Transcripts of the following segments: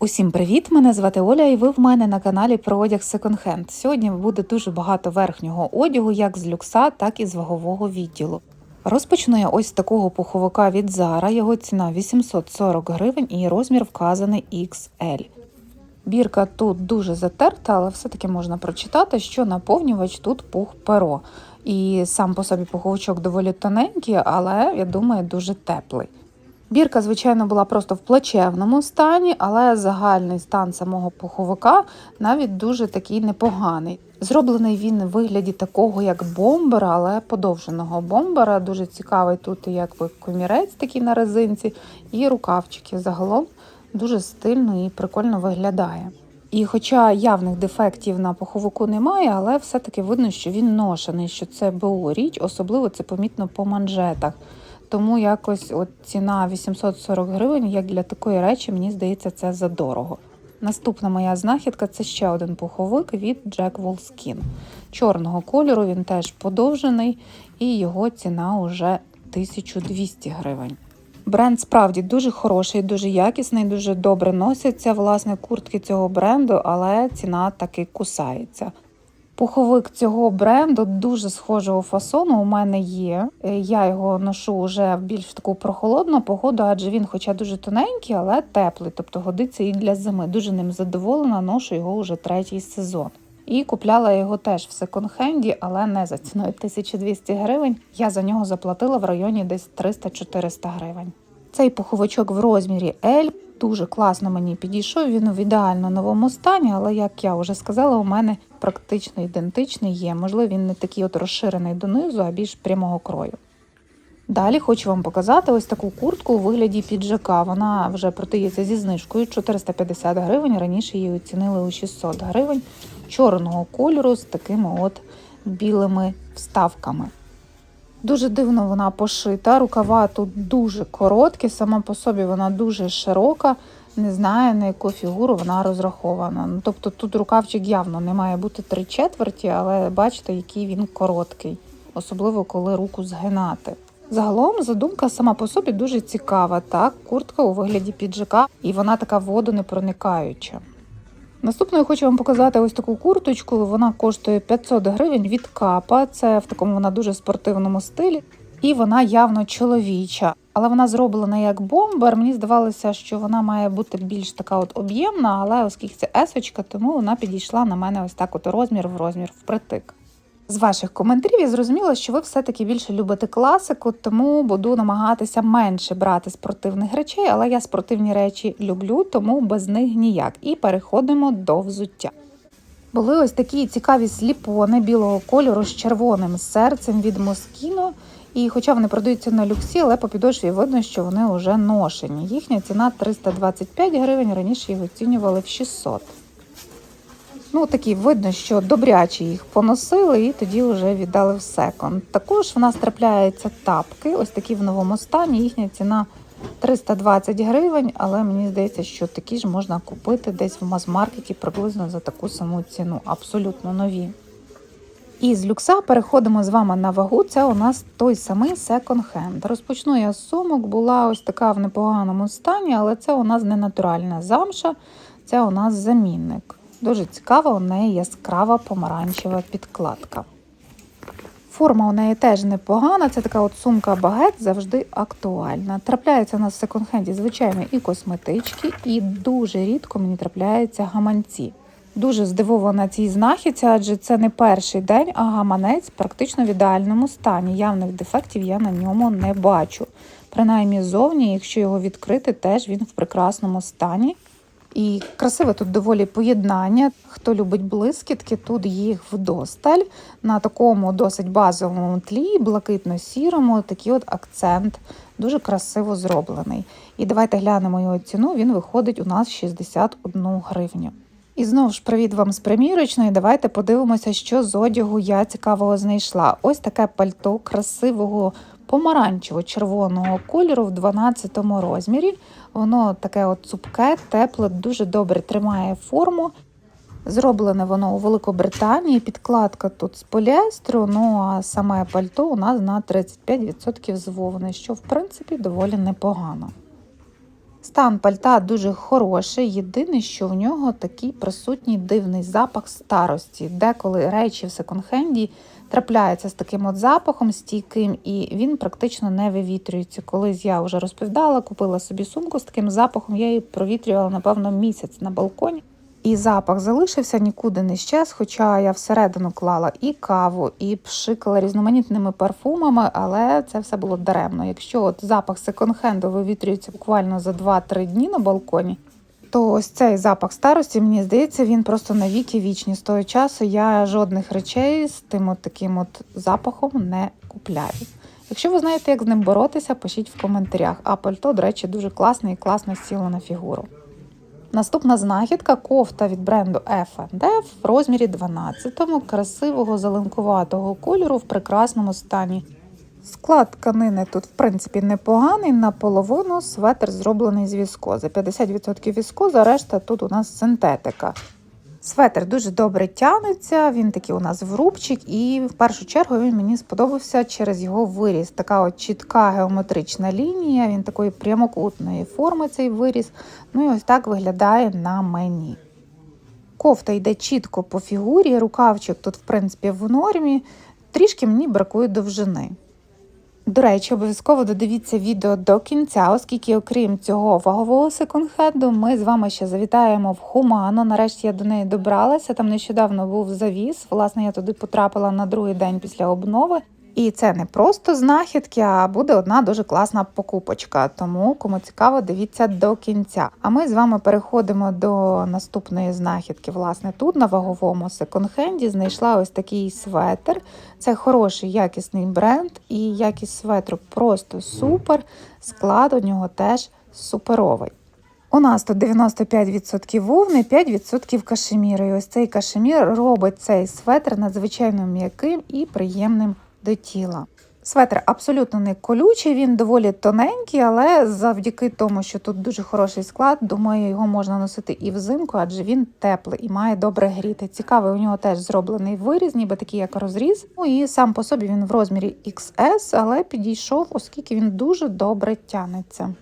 Усім привіт! Мене звати Оля, і ви в мене на каналі про одяг секонд-хенд. Сьогодні буде дуже багато верхнього одягу, як з люкса, так і з вагового відділу. Розпочну я ось такого пуховика від Zara. Його ціна 840 гривень і розмір вказаний XL. Бірка тут дуже затерта, але все-таки можна прочитати, що наповнювач тут пух перо. І сам по собі пуховичок доволі тоненький, але я думаю, дуже теплий. Бірка, звичайно, була просто в плачевному стані, але загальний стан самого пуховика навіть дуже такий непоганий. Зроблений він в вигляді такого, як бомбера, але подовженого бомбера. Дуже цікавий тут якби комірець такий на резинці, і рукавчики. Загалом дуже стильно і прикольно виглядає. І хоча явних дефектів на пуховику немає, але все-таки видно, що він ношений, що це БУ річ, особливо це помітно по манжетах. Тому якось от ціна 840 гривень, як для такої речі, мені здається, це задорого. Наступна моя знахідка це ще один пуховик від Jack Wolfskin. Чорного кольору він теж подовжений, і його ціна вже 1200 гривень. Бренд справді дуже хороший, дуже якісний, дуже добре носяться власне куртки цього бренду, але ціна таки кусається. Пуховик цього бренду дуже схожого фасону у мене є. Е, Я його ношу вже в більш таку прохолодну погоду, адже він, хоча дуже тоненький, але теплий, тобто годиться і для зими. Дуже ним задоволена, ношу його вже третій сезон. І купляла його теж в секонд-хенді, але не за ціною 1200 гривень. Я за нього заплатила в районі десь 300-400 гривень. Цей пуховичок в розмірі L дуже класно мені підійшов. Він у ідеально новому стані, але як я вже сказала, у мене практично ідентичний є. Можливо, він не такий от розширений донизу, а більш прямого крою. Далі хочу вам показати ось таку куртку у вигляді піджака. Вона вже продається зі знижкою 450 гривень. Раніше її оцінили у 600 гривень чорного кольору з такими от білими вставками. Дуже дивно вона пошита, рукава тут дуже короткі, сама по собі вона дуже широка. Не знаю, на яку фігуру вона розрахована. Ну, Тобто тут рукавчик явно не має бути три четверті, але бачите, який він короткий, особливо коли руку згинати. Загалом задумка сама по собі дуже цікава. Так, куртка у вигляді піджака, і вона така водонепроникаюча. Наступною хочу вам показати ось таку курточку. Вона коштує 500 гривень від капа. Це в такому вона дуже спортивному стилі, і вона явно чоловіча. Але вона зроблена як бомбер. Мені здавалося, що вона має бути більш така от об'ємна, але оскільки це есочка, тому вона підійшла на мене ось так от розмір в розмір впритик. З ваших коментарів я зрозуміла, що ви все-таки більше любите класику, тому буду намагатися менше брати спортивних речей, але я спортивні речі люблю, тому без них ніяк. І переходимо до взуття. Були ось такі цікаві сліпони білого кольору з червоним серцем від Москіно. І хоча вони продаються на люксі, але по підошві видно, що вони вже ношені. Їхня ціна 325 гривень, раніше їх оцінювали в 600. Ну, такі видно, що добряче їх поносили і тоді вже віддали в секонд. Також в нас трапляються тапки, ось такі в новому стані. Їхня ціна 320 гривень, але мені здається, що такі ж можна купити десь в мас-маркеті приблизно за таку саму ціну. Абсолютно нові. І з люкса переходимо з вами на вагу. Це у нас той самий секонд-хенд. Розпочну я з сумок, була ось така в непоганому стані, але це у нас не натуральна замша, це у нас замінник. Дуже цікава, у неї яскрава помаранчева підкладка. Форма у неї теж непогана, це така от сумка багет завжди актуальна. Нас в секонд-хенді, звичайно, і косметички, і дуже рідко мені трапляються гаманці. Дуже здивована цій знахідці, адже це не перший день, а гаманець практично в ідеальному стані. Явних дефектів я на ньому не бачу. Принаймні зовні, якщо його відкрити, теж він в прекрасному стані. І красиве тут доволі поєднання. Хто любить блискітки, тут їх вдосталь. На такому досить базовому тлі, блакитно-сірому, такий от акцент, дуже красиво зроблений. І давайте глянемо його ціну. Він виходить у нас 61 гривню. І знову ж привіт вам з примірочної. Давайте подивимося, що з одягу я цікавого знайшла. Ось таке пальто красивого помаранчево-червоного кольору в 12 розмірі. Воно таке от цупке, тепле, дуже добре тримає форму. Зроблене воно у Великобританії. Підкладка тут з поліестру, ну а саме пальто у нас на 35% з вовни, що в принципі доволі непогано. Стан пальта дуже хороший. Єдине, що в нього такий присутній дивний запах старості. Деколи речі в секонд-хенді трапляються з таким от запахом стійким, і він практично не вивітрюється. Колись я вже розповідала, купила собі сумку з таким запахом. Я її провітрювала, напевно, місяць на балконі. І запах залишився, нікуди не щез, хоча я всередину клала і каву, і пшикала різноманітними парфумами, але це все було даремно. Якщо от запах секонд-хенду вивітрюється буквально за 2-3 дні на балконі, то ось цей запах старості, мені здається, він просто навіки вічні. З того часу я жодних речей з тим от таким от запахом не купляю. Якщо ви знаєте, як з ним боротися, пишіть в коментарях. А пальто, до речі, дуже класне і класно сіло на фігуру. Наступна знахідка кофта від бренду F&D в розмірі 12 красивого зеленкуватого кольору в прекрасному стані. Склад тканини тут, в принципі, непоганий. Наполовину светр зроблений з віскози. 50% віскоза, решта тут у нас синтетика. Светр дуже добре тягнеться, він такий у нас врубчик, і в першу чергу він мені сподобався через його виріз. Така от чітка геометрична лінія, він такої прямокутної форми цей виріз. Ну і ось так виглядає на мені. Кофта йде чітко по фігурі, рукавчик тут, в принципі, в нормі. Трішки мені бракує довжини. До речі, обов'язково додивіться відео до кінця, оскільки, окрім цього вагового секонд-хенду, ми з вами ще завітаємо в Хумано. Нарешті я до неї добралася. Там нещодавно був завіс. Власне, я туди потрапила на другий день після обнови. І це не просто знахідки, а буде одна дуже класна покупочка. Тому, кому цікаво, дивіться до кінця. А ми з вами переходимо до наступної знахідки. Власне, тут на ваговому секонд-хенді знайшла ось такий светр. Це хороший якісний бренд, і якість светру просто супер. Склад у нього теж суперовий. У нас тут 95% вовни, 5% кашеміру. І ось цей кашемір робить цей светр надзвичайно м'яким і приємним до тіла. Светр абсолютно не колючий, він доволі тоненький, але завдяки тому, що тут дуже хороший склад, думаю, його можна носити і взимку, адже він теплий і має добре гріти. Цікавий, у нього теж зроблений виріз, ніби такий як розріз. Ну і сам по собі він в розмірі XS, але підійшов, оскільки він дуже добре тянеться.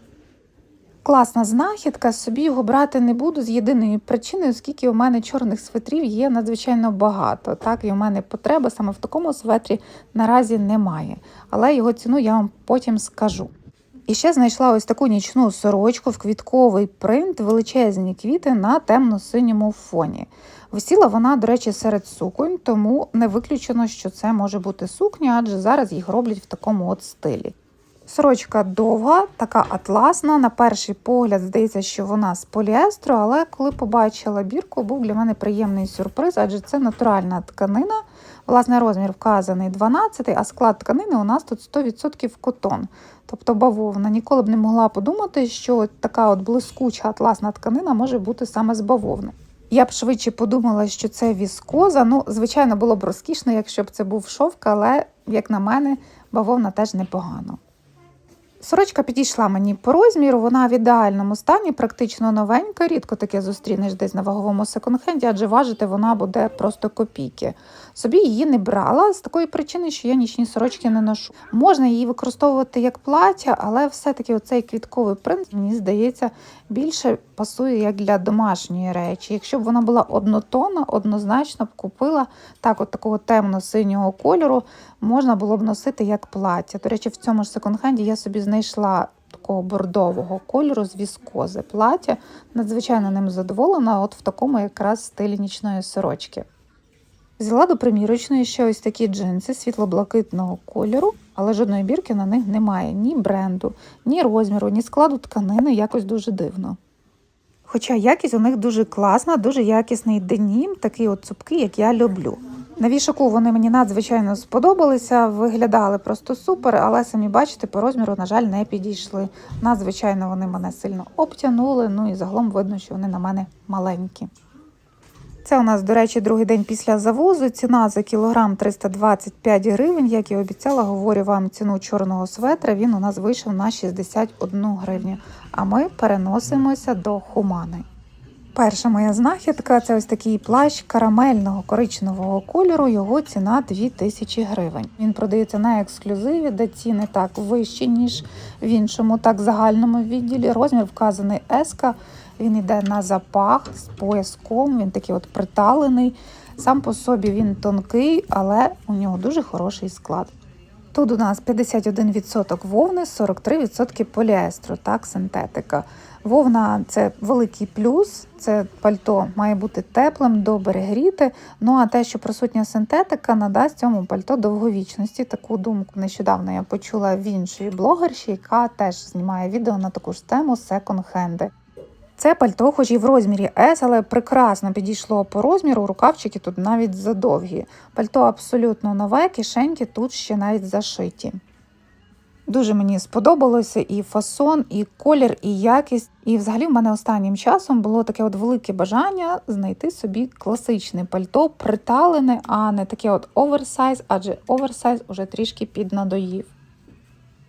Класна знахідка, собі його брати не буду з єдиної причини, оскільки у мене чорних светрів є надзвичайно багато. Так, і у мене потреби саме в такому светрі наразі немає. Але його ціну я вам потім скажу. І ще знайшла ось таку нічну сорочку в квітковий принт, величезні квіти на темно-синьому фоні. Висіла вона, до речі, серед суконь, тому не виключено, що це може бути сукня, адже зараз їх роблять в такому от стилі. Сорочка довга, така атласна. На перший погляд здається, що вона з поліестру, але коли побачила бірку, був для мене приємний сюрприз, адже це натуральна тканина. Власне, розмір вказаний 12, а склад тканини у нас тут 100% котон. Тобто бавовна. Ніколи б не могла подумати, що така от блискуча атласна тканина може бути саме з бавовни. Я б швидше подумала, що це віскоза. Ну, звичайно, було б розкішно, якщо б це був шовк, але, як на мене, бавовна теж непогано. Сорочка підійшла мені по розміру, вона в ідеальному стані, практично новенька. Рідко таке зустрінеш десь на ваговому секонд-хенді, адже важити вона буде просто копійки. Собі її не брала з такої причини, що я нічні сорочки не ношу. Можна її використовувати як плаття, але все-таки оцей квітковий принт, мені здається, більше пасує як для домашньої речі. Якщо б вона була однотонна, однозначно б купила так, от такого темно-синього кольору, можна було б носити як плаття. До речі, в цьому ж секонд-хенді я собі знайшла такого бордового кольору з віскози плаття. Надзвичайно ним задоволена, от в такому якраз стилі нічної сорочки. Взяла до примірочної ще ось такі джинси світло-блакитного кольору, але жодної бірки на них немає ні бренду, ні розміру, ні складу тканини, якось дуже дивно. Хоча якість у них дуже класна, дуже якісний денім, такий от цупкий, як я люблю. На вішаку вони мені надзвичайно сподобалися, виглядали просто супер, але самі бачите, по розміру, на жаль, не підійшли. Надзвичайно вони мене сильно обтянули, ну і загалом видно, що вони на мене маленькі. Це у нас, до речі, другий день після завозу. Ціна за кілограм 325 гривень. Як і обіцяла, говорю вам ціну чорного светра. Він у нас вийшов на 61 гривню. А ми переносимося до Хумани. Перша моя знахідка це ось такий плащ карамельного коричневого кольору. Його ціна 2000 гривень. Він продається на ексклюзиві, де ціни так вищі, ніж в іншому, так загальному відділі. Розмір вказаний еска. Він йде на запах з пояском. Він такий от приталений. Сам по собі він тонкий, але у нього дуже хороший склад. Тут у нас 51% вовни, 43% поліестру, так, синтетика. Вовна це великий плюс, це пальто має бути теплим, добре гріти. Ну а те, що присутня синтетика, надасть цьому пальто довговічності. Таку думку нещодавно я почула в іншої блогерші, яка теж знімає відео на таку ж тему секонд-хенди. Це пальто, хоч і в розмірі S, але прекрасно підійшло по розміру. Рукавчики тут навіть задовгі. Пальто абсолютно нове, кишеньки тут ще навіть зашиті. Дуже мені сподобалося і фасон, і колір, і якість. І взагалі в мене останнім часом було таке от велике бажання знайти собі класичне пальто, приталене, а не таке от оверсайз, адже оверсайз уже трішки піднадоїв.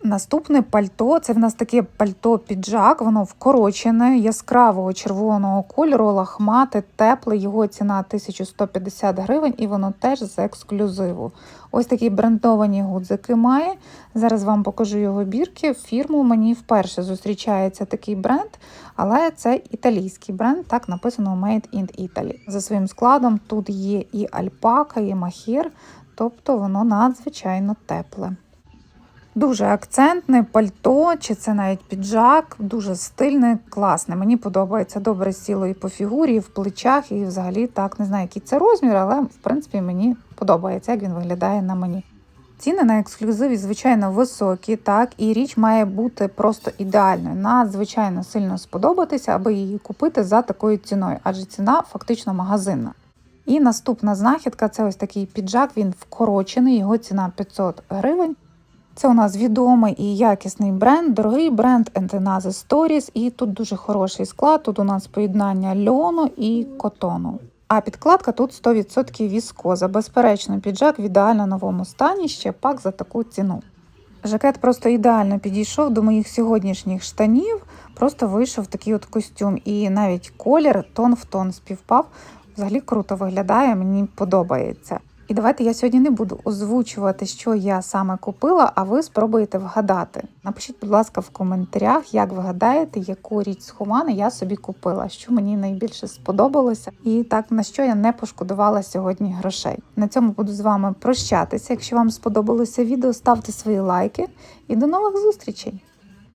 Наступне пальто це в нас таке пальто-піджак, воно вкорочене, яскравого червоного кольору, лахмате, тепле. Його ціна 1150 гривень, і воно теж з ексклюзиву. Ось такі брендовані гудзики має. Зараз вам покажу його бірки. Фірму мені вперше зустрічається такий бренд, але це італійський бренд, так написано Made in Italy. За своїм складом тут є і альпака, і махір, тобто воно надзвичайно тепле. Дуже акцентне пальто, чи це навіть піджак, дуже стильне, класне. Мені подобається добре сіло і по фігурі, і в плечах, і взагалі так не знаю, який це розмір, але в принципі мені подобається, як він виглядає на мені. Ціни на ексклюзиві, звичайно, високі, так, і річ має бути просто ідеальною. Надзвичайно сильно сподобатися, аби її купити за такою ціною, адже ціна фактично магазинна. І наступна знахідка це ось такий піджак, він вкорочений, його ціна 500 гривень. Це у нас відомий і якісний бренд, дорогий бренд Antenaze Stories, і тут дуже хороший склад. Тут у нас поєднання льону і котону. А підкладка тут 100% віскоза. Безперечно, піджак в ідеально новому стані, ще пак за таку ціну. Жакет просто ідеально підійшов до моїх сьогоднішніх штанів, просто вийшов такий от костюм, і навіть колір тон в тон співпав. Взагалі круто виглядає, мені подобається. І давайте я сьогодні не буду озвучувати, що я саме купила, а ви спробуєте вгадати. Напишіть, будь ласка, в коментарях, як ви гадаєте, яку річ з Хумани я собі купила, що мені найбільше сподобалося, і так на що я не пошкодувала сьогодні грошей. На цьому буду з вами прощатися. Якщо вам сподобалося відео, ставте свої лайки і до нових зустрічей!